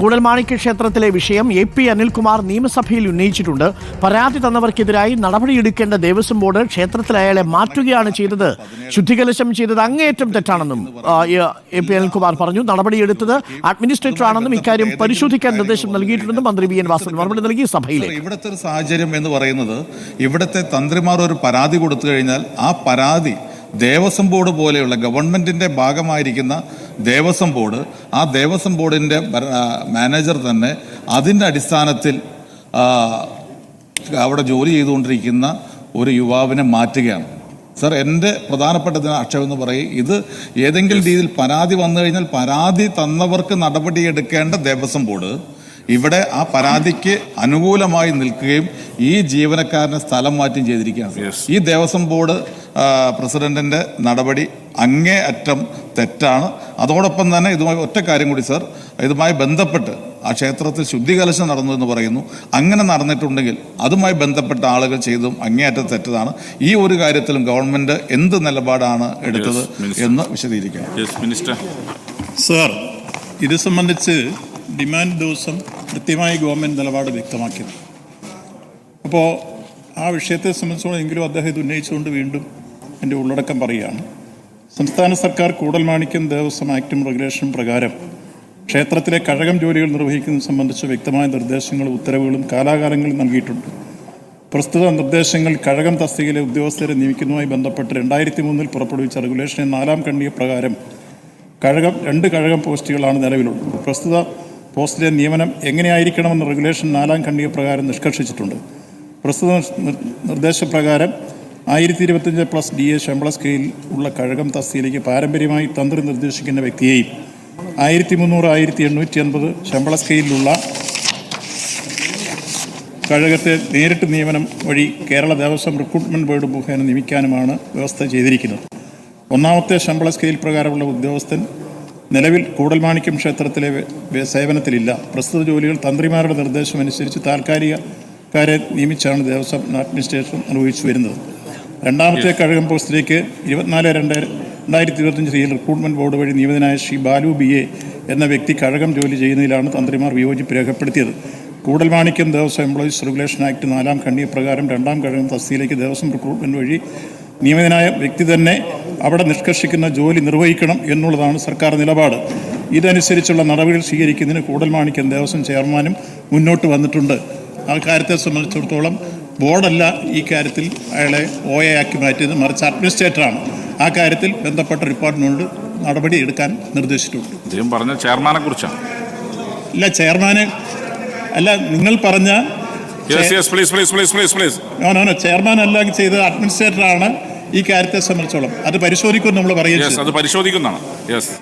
കൂടൽമാണിക്യ ക്ഷേത്രത്തിലെ വിഷയം A P Anilkumar നിയമസഭയിൽ ഉന്നയിച്ചിട്ടുണ്ട്. പരാതി തന്നവർക്കെതിരായി നടപടിയെടുക്കേണ്ട ദേവസ്വം ബോർഡ് ക്ഷേത്രത്തിൽ അയാളെ മാറ്റുകയാണ് ചെയ്തത്. ശുദ്ധികലശം ചെയ്തത് അങ്ങേയറ്റം തെറ്റാണെന്നും എ പി അനിൽകുമാർ പറഞ്ഞു. നടപടിയെടുത്തത് അഡ്മിനിസ്ട്രേറ്റർ ആണെന്നും ഇക്കാര്യം പരിശോധിക്കാൻ നിർദ്ദേശം നൽകിയിട്ടുണ്ടെന്നും മന്ത്രി വി എൻ വാസൻ മറുപടി നൽകി സഭയിൽ ഇവിടുത്തെ ഒരു സാഹചര്യം എന്ന് പറയുന്നത് ഇവിടുത്തെ തന്ത്രിമാർ ഒരു പരാതി കൊടുത്തു കഴിഞ്ഞാൽ ആ പരാതി ദേവസ്വം ബോർഡ് പോലെയുള്ള ഗവൺമെന്റിന്റെ ഭാഗമായിരിക്കുന്ന ദേവസ്വം ബോർഡ്. ആ ദേവസ്വം ബോർഡിന്റെ മാനേജർ തന്നെ അതിന്റെ അടിസ്ഥാനത്തിൽ അവിടെ ജോലി ചെയ്തുകൊണ്ടിരിക്കുന്ന ഒരു യുവാവിനെ മാറ്റുകയാണ്. സർ എന്റെ പ്രധാനപ്പെട്ട അക്ഷരം എന്ന് പറയും ഇത് ഏതെങ്കിലും രീതിയിൽ പരാതി വന്നു കഴിഞ്ഞാൽ പരാതി തന്നവർക്ക് നടപടിയെടുക്കേണ്ട ദേവസ്വം ബോർഡ്. ഇവിടെ ആ പരാതിക്ക് അനുകൂലമായി നിൽക്കുകയും ഈ ജീവനക്കാരനെ സ്ഥലം മാറ്റം ചെയ്തിരിക്കുകയാണ്. ഈ ദേവസ്വം ബോർഡ് ആ, പ്രസിഡന്റിന്റെ നടപടി അങ്ങേ അറ്റം തെറ്റാണ്. അതോടൊപ്പം തന്നെ ഇതുമായി ഒറ്റ കാര്യം കൂടി സർ. ഇതുമായി ബന്ധപ്പെട്ട് ആ ക്ഷേത്രത്തിൽ ശുദ്ധികലശം നടന്നു എന്ന് പറയുന്നു. അങ്ങനെ നടന്നിട്ടുണ്ടെങ്കിൽ അതുമായി ബന്ധപ്പെട്ട ആളുകൾ ചെയ്തും അങ്ങേയറ്റം തെറ്റതാണ്. ഈ ഒരു കാര്യത്തിലും ഗവൺമെന്റ് എന്ത് നിലപാടാണ് എടുത്തത് എന്ന് വിശദീകരിക്കാം യെസ് മിനിസ്റ്റർ സാർ ഇത് സംബന്ധിച്ച് ഡിമാൻഡ് ദിവസം കൃത്യമായി ഗവൺമെന്റ് നിലപാട് വ്യക്തമാക്കിയത് അപ്പോൾ ആ വിഷയത്തെ സംബന്ധിച്ചോളം എങ്കിലും അദ്ദേഹം ഇത് ഉന്നയിച്ചുകൊണ്ട് വീണ്ടും എന്റെ ഉള്ളടക്കം പറയുകയാണ്. സംസ്ഥാന സർക്കാർ കൂടൽമാണിക്യം ദേവസ്വം ആക്ടും റെഗുലേഷൻ പ്രകാരം ക്ഷേത്രത്തിലെ കഴകം ജോലികൾ നിർവഹിക്കുന്നത് സംബന്ധിച്ച് വ്യക്തമായ നിർദ്ദേശങ്ങളും ഉത്തരവുകളും കാലാകാലങ്ങളിൽ നൽകിയിട്ടുണ്ട്. പ്രസ്തുത നിർദ്ദേശങ്ങൾ കഴകം തസ്തികയിലെ ഉദ്യോഗസ്ഥരെ നിയമിക്കുന്നതുമായി ബന്ധപ്പെട്ട് രണ്ടായിരത്തി മൂന്നിൽ പുറപ്പെടുവിച്ച റെഗുലേഷനെ നാലാം കണ്ണിയ പ്രകാരം കഴകം രണ്ട് കഴകം പോസ്റ്റുകളാണ് നിലവിലുള്ളത്. പ്രസ്തുത പോസ്റ്റിലെ നിയമനം എങ്ങനെയായിരിക്കണമെന്ന് റെഗുലേഷൻ നാലാം ഖണ്ഡിക പ്രകാരം നിഷ്കർഷിച്ചിട്ടുണ്ട്. പ്രസ്തുത നിർദ്ദേശപ്രകാരം ആയിരത്തി ഇരുപത്തഞ്ച് പ്ലസ് ഡി എ ശമ്പള സ്കെയിൽ ഉള്ള കഴകം തസ്തിയിലേക്ക് പാരമ്പര്യമായി തന്ത്രി നിർദ്ദേശിക്കുന്ന വ്യക്തിയെയും ആയിരത്തി മുന്നൂറ് ആയിരത്തി എണ്ണൂറ്റി അൻപത് ശമ്പള സ്കെയിലുള്ള കഴകത്തെ നേരിട്ട് നിയമനം വഴി കേരള ദേവസ്വം റിക്രൂട്ട്മെന്റ് ബോർഡ് മുഖേന നിയമിക്കാനുമാണ് വ്യവസ്ഥ ചെയ്തിരിക്കുന്നത്. ഒന്നാമത്തെ ശമ്പള സ്കെയിൽ പ്രകാരമുള്ള ഉദ്യോഗസ്ഥൻ നിലവിൽ കൂടൽമാണിക്യം ക്ഷേത്രത്തിലെ സേവനത്തിലില്ല. പ്രസ്തുത ജോലികൾ തന്ത്രിമാരുടെ നിർദ്ദേശമനുസരിച്ച് താൽക്കാലികക്കാരെ നിയമിച്ചാണ് ദേവസ്വം അഡ്മിനിസ്ട്രേഷൻ നിർവഹിച്ചു വരുന്നത്. രണ്ടാമത്തെ കഴകം പോസ്റ്റിലേക്ക് ഇരുപത്തിനാല് രണ്ട് രണ്ടായിരത്തി ഇരുപത്തഞ്ച് തീയതി റിക്രൂട്ട്മെന്റ് ബോർഡ് വഴി നിയമിതനായ ശ്രീ ബാലു ബി എ എന്ന വ്യക്തി കഴകം ജോലി ചെയ്യുന്നതിലാണ് തന്ത്രിമാർ വിയോജിപ്പ് രേഖപ്പെടുത്തിയത്. Koodalmanikyam Devaswom employees regulation act നാലാം ഖണ്ഡിക പ്രകാരം രണ്ടാം കഴകം തസ്തിയിലേക്ക് ദേവസ്വം റിക്രൂട്ട്മെന്റ് വഴി നിയമിതനായ വ്യക്തി തന്നെ അവിടെ നിഷ്കർഷിക്കുന്ന ജോലി നിർവഹിക്കണം എന്നുള്ളതാണ് സർക്കാർ നിലപാട്. ഇതനുസരിച്ചുള്ള നടപടികൾ സ്വീകരിക്കുന്നതിന് കൂടൽമാണിക്യം ദേവസ്വം ചെയർമാനും മുന്നോട്ട് വന്നിട്ടുണ്ട്. ആ കാര്യത്തെ സംബന്ധിച്ചിടത്തോളം ബോർഡല്ല ഈ കാര്യത്തിൽ അയാളെ ഒ എ ആക്കി മാറ്റിയത്. മറിച്ച് അഡ്മിനിസ്ട്രേറ്ററാണ്. ആ കാര്യത്തിൽ ബന്ധപ്പെട്ട ഡിപ്പാർട്ട്മെന്റ് നടപടി എടുക്കാൻ നിർദ്ദേശിച്ചിട്ടുണ്ട്. അദ്ദേഹം പറഞ്ഞ ചെയർമാനെ കുറിച്ചാണ്. ഇല്ല ചെയർമാന് അല്ല നിങ്ങൾ പറഞ്ഞ ചെയർമാൻ അല്ല ചെയ്ത അഡ്മിനിസ്ട്രേറ്ററാണ് ഈ കാര്യത്തെ സംബന്ധിച്ചോളം. അത് പരിശോധിക്കുമെന്ന് നമ്മൾ പറയുന്നത് അത് പരിശോധിക്കുന്നതാണ്. യെസ്